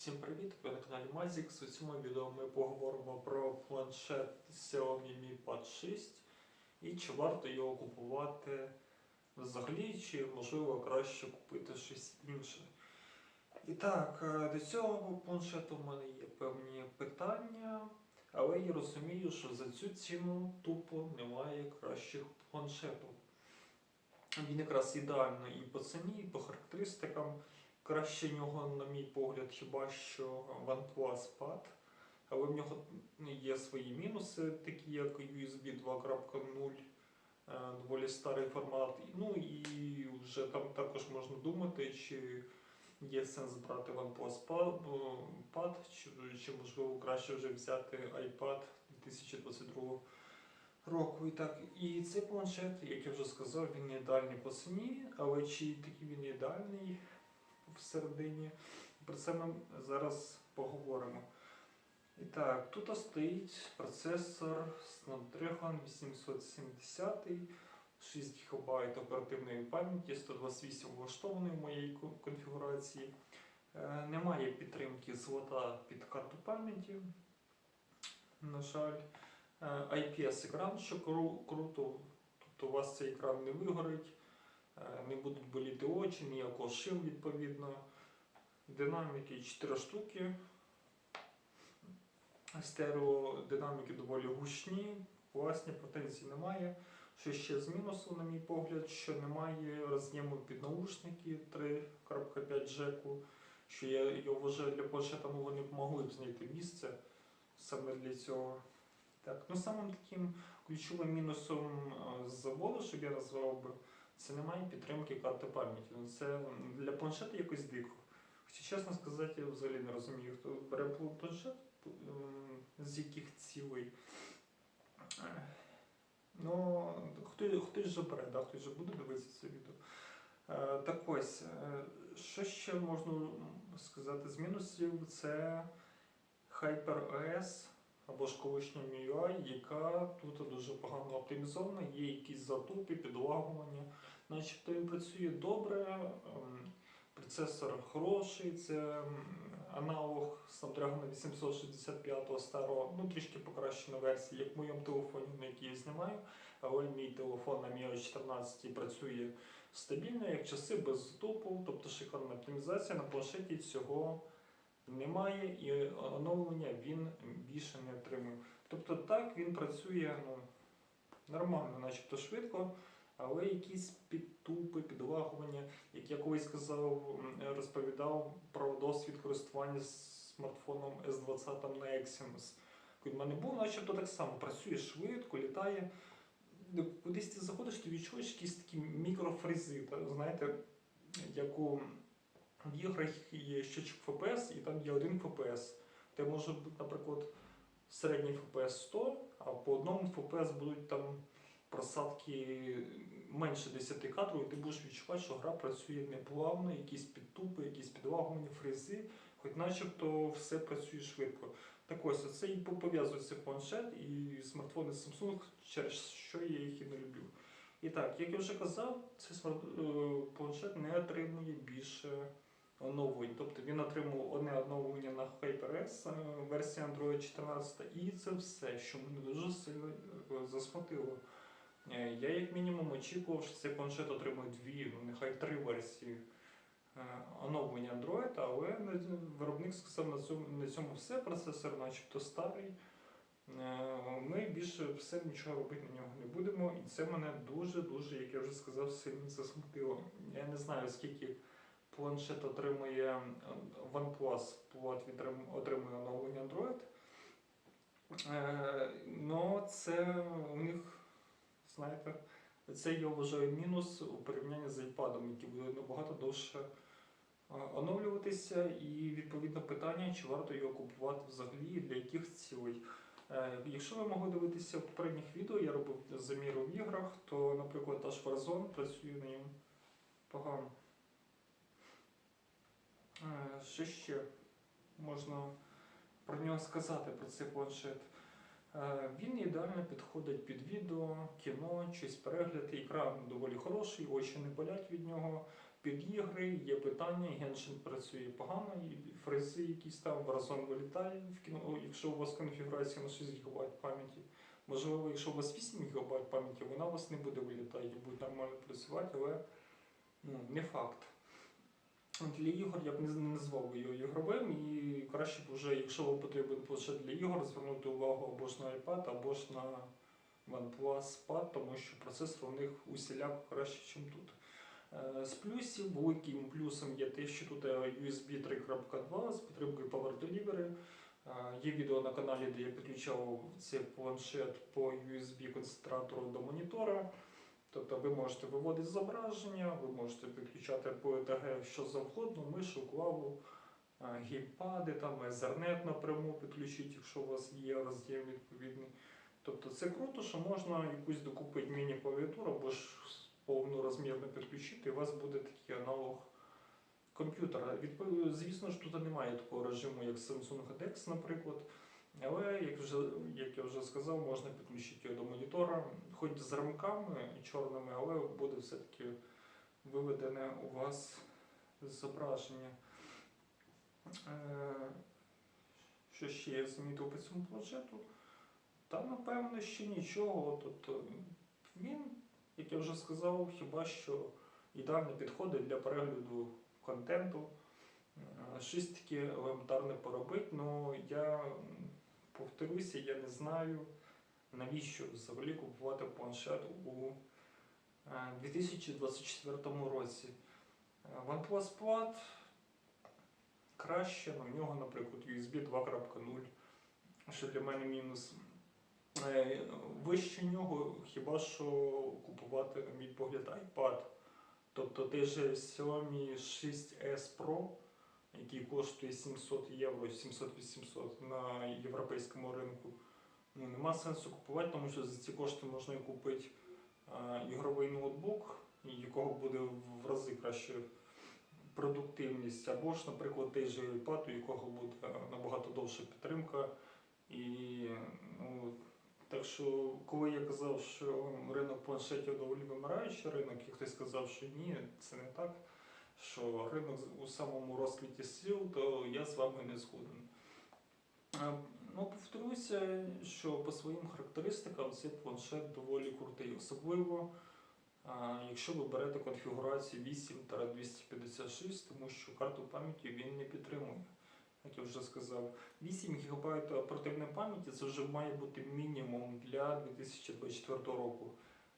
Всім привіт! Ви на каналі Mazix. У цьому відео ми поговоримо про планшет Xiaomi Mi Pad 6 і чи варто його купувати взагалі, чи можливо краще купити щось інше. І так, е, до цього планшету в мене є певні питання, але я розумію, що за цю ціну тупо немає кращих планшетів. Він якраз ідеально і по ціні, і по характеристикам. Краще нього, на мій погляд, хіба що OnePlus Pad. Але в нього є свої мінуси, такі як USB 2.0, е, доволі старий формат. Ну і вже там також можна думати, чи є сенс брати OnePlus Pad, Pad чи, чи можливо краще вже взяти iPad 2022 року. І так, і цей планшет, як я вже сказав, він не ідеальний по ціні, але чи такий він ідеальний всередині, про це ми зараз поговоримо. І так, тут стоїть процесор Snapdragon 870, 6 ГБ оперативної пам'яті, 128 влаштований в моїй конфігурації. Е, Немає підтримки злота під карту пам'яті. На жаль, Е, IPS-екран, що кру- круто, тобто у вас цей екран не вигорить, не будуть боліти очі, ніякого шил відповідно. Динаміки 4 штуки. Стереодинаміки доволі гучні, класні, претензій немає. Що ще з мінусу, на мій погляд, що немає роз'єму під наушники 3.5 джеку, що я, я вважаю для планшета вони б могли б знайти місце саме для цього. Так, ну самим таким ключовим мінусом е, з заводу, що я назвав би, це немає підтримки карти пам'яті. Ну, це для планшета якось дико. Хоча, чесно сказати, я взагалі не розумію, хто бере планшет, з яких цілей. Е, Ну, хто, хтось же бере, да, хтось же буде дивитися це відео. Е, Так ось, е, що ще можна сказати з мінусів, це HyperOS або ж колишня MIUI, яка тут дуже погано оптимізована, є якісь затупи, підлагування. Начебто він працює добре, ем, процесор хороший, це аналог Snapdragon 865 старого, ну трішки покращена версія, як в моєму телефоні, на який я знімаю. Але мій телефон на Mi 14 працює стабільно, як часи, без затупу, тобто шикарна оптимізація. На планшеті цього немає і оновлення він більше не отримує. Тобто так він працює ну, нормально, начебто швидко, але якісь підтупи, підлагування, як я колись сказав, розповідав про досвід користування смартфоном S20 на Exynos. Коли мене був, начебто так само працює швидко, літає. Ну, Кудись ти заходиш, ти відчуєш якісь такі мікрофризи, знаєте, як у в іграх є щочок FPS і там є один FPS. Де може бути, наприклад, середній FPS 100, а по одному FPS будуть там просадки менше 10 кадрів, і ти будеш відчувати, що гра працює неплавно, якісь підтупи, якісь підлагування, фризи, хоч начебто все працює швидко. Так ось, оце і пов'язується планшет і смартфони Samsung, через що я їх і не люблю. І так, як я вже казав, цей е, планшет не отримує більше оновлень. Тобто він отримав одне оновлення на HyperX е, версії Android 14, і це все, що мене дуже сильно е, засмутило. Е, Я як мінімум очікував, що цей планшет отримує дві, ну нехай три версії оновлення Android, але виробник сказав на цьому, на цьому все, процесор начебто старий. Ми більше все нічого робити на нього не будемо, і це мене дуже-дуже, як я вже сказав, сильно засмутило. Я не знаю, скільки планшет отримує е, OnePlus відрим- отримує оновлення Android. Е, Ну, це у них, знаєте, це я вважаю мінус у порівнянні з iPad, який буде набагато довше е, оновлюватися, і відповідно питання, чи варто його купувати взагалі і для яких цілей. Е, Якщо ви могли дивитися в попередніх відео, я робив заміри в іграх, то, наприклад, аж Warzone працює на ньому погано. Е, Що ще можна про нього сказати, про цей планшет? Е, Він ідеально підходить під відео, кіно, щось перегляд. Екран доволі хороший, очі не болять від нього. під ігри, є питання, Genshin працює погано, і фрези якісь там, Warzone вилітає, в кіно, якщо у вас конфігурація на 6 ГБ пам'яті. Можливо, якщо у вас 8 ГБ пам'яті, вона у вас не буде вилітати і буде нормально працювати, але ну, не факт. Для ігор я б не назвав його ігровим, і краще б вже, якщо вам потрібен планшет для ігор, звернути увагу або ж на iPad, або ж на OnePlus Pad, тому що процесор у них усіляко краще, ніж тут. Е, З плюсів, великим плюсом є те, що тут USB 3.2 з підтримкою Power Delivery. Е, Є відео на каналі, де я підключав цей планшет по USB концентратору до монітора. Тобто ви можете виводити зображення, ви можете підключати по ETG що завгодно, мишу, клаву, е, геймпади, там Ethernet напряму підключити, якщо у вас є роз'єм відповідний. Тобто це круто, що можна якусь докупити міні-клавіатуру або ж повнорозмірно підключити, і у вас буде такий аналог комп'ютера. Звісно ж, тут немає такого режиму, як Samsung DeX, наприклад. Але, як, вже, як я вже сказав, можна підключити його до монітора, хоч з рамками чорними, але буде все-таки виведене у вас зображення. Е, Що ще я замітив по цьому планшету? Та напевно ще нічого. Тобто він, як я вже сказав, хіба що ідеально підходить для перегляду контенту. Е, Щось таке елементарне поробити, ну я повторюся, я не знаю, навіщо взагалі купувати планшет у е, 2024 році. Е, OnePlus Pad краще, в нього, наприклад, USB 2.0, що для мене мінус. Е, Вище нього хіба що купувати, на мій погляд, iPad. Тобто той же Xiaomi 6S Pro, який коштує 700 євро, 700-800 на європейському ринку. Ну, нема сенсу купувати, тому що за ці кошти можна купити а, ігровий ноутбук, якого буде в рази краще продуктивність, або ж, наприклад, той же iPad, у якого буде набагато довша підтримка. І ну, так що, коли я казав, що ринок планшетів доволі вимираючий ринок, і хтось сказав, що ні, це не так, що ринок у самому розквіті сил, то я з вами не згоден. Е, Ну, повторюся, що по своїм характеристикам цей планшет доволі крутий, особливо якщо ви берете конфігурацію 8-256, тому що карту пам'яті він не підтримує. Як я вже сказав, 8 ГБ оперативної пам'яті це вже має бути мінімум для 2024 року.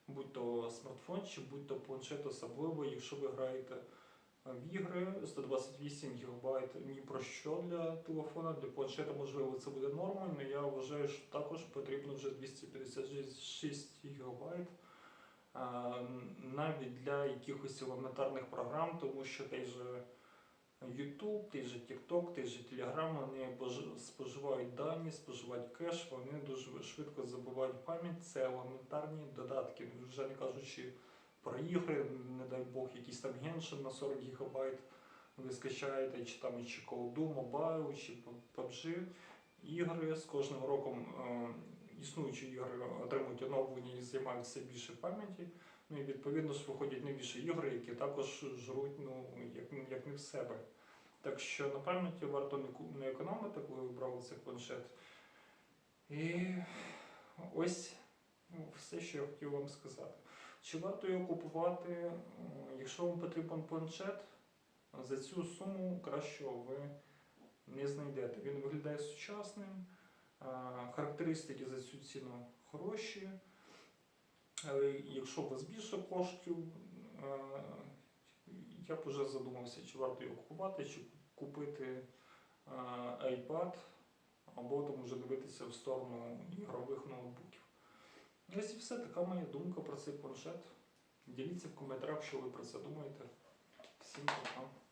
Будь то смартфон чи будь то планшет, особливо, якщо ви граєте в ігри 128 ГБ ні про що для телефона, для планшета, можливо, це буде нормою, але я вважаю, що також потрібно вже 256 ГБ. Навіть для якихось елементарних програм, тому що той же YouTube, той же TikTok, той же Telegram, вони пож- споживають дані, споживають кеш, вони дуже швидко забувають пам'ять. Це елементарні додатки, вже не кажучи про ігри, не дай Бог, якийсь там Genshin на 40 ГБ ви скачаєте, чи там чи колду, Mobile, чи PUBG. Ігри з кожним роком е, існуючі ігри отримують оновлення і займають все більше пам'яті. Ну і відповідно ж виходять новіші ігри, які також жруть ну, як, як не в себе. Так що на пам'яті варто не економити, коли ви брали цей планшет. І ось ну, все, що я хотів вам сказати. Чи варто його купувати, якщо вам потрібен планшет, за цю суму кращого ви не знайдете. Він виглядає сучасним, характеристики за цю ціну хороші. Але якщо у вас більше коштів, я б вже задумався, чи варто його купувати, чи купити iPad, або там вже дивитися в сторону ігрових ноутбуків. Ось і все, така моя думка про цей планшет. Діліться в коментарях, що ви про це думаєте. Всім пока.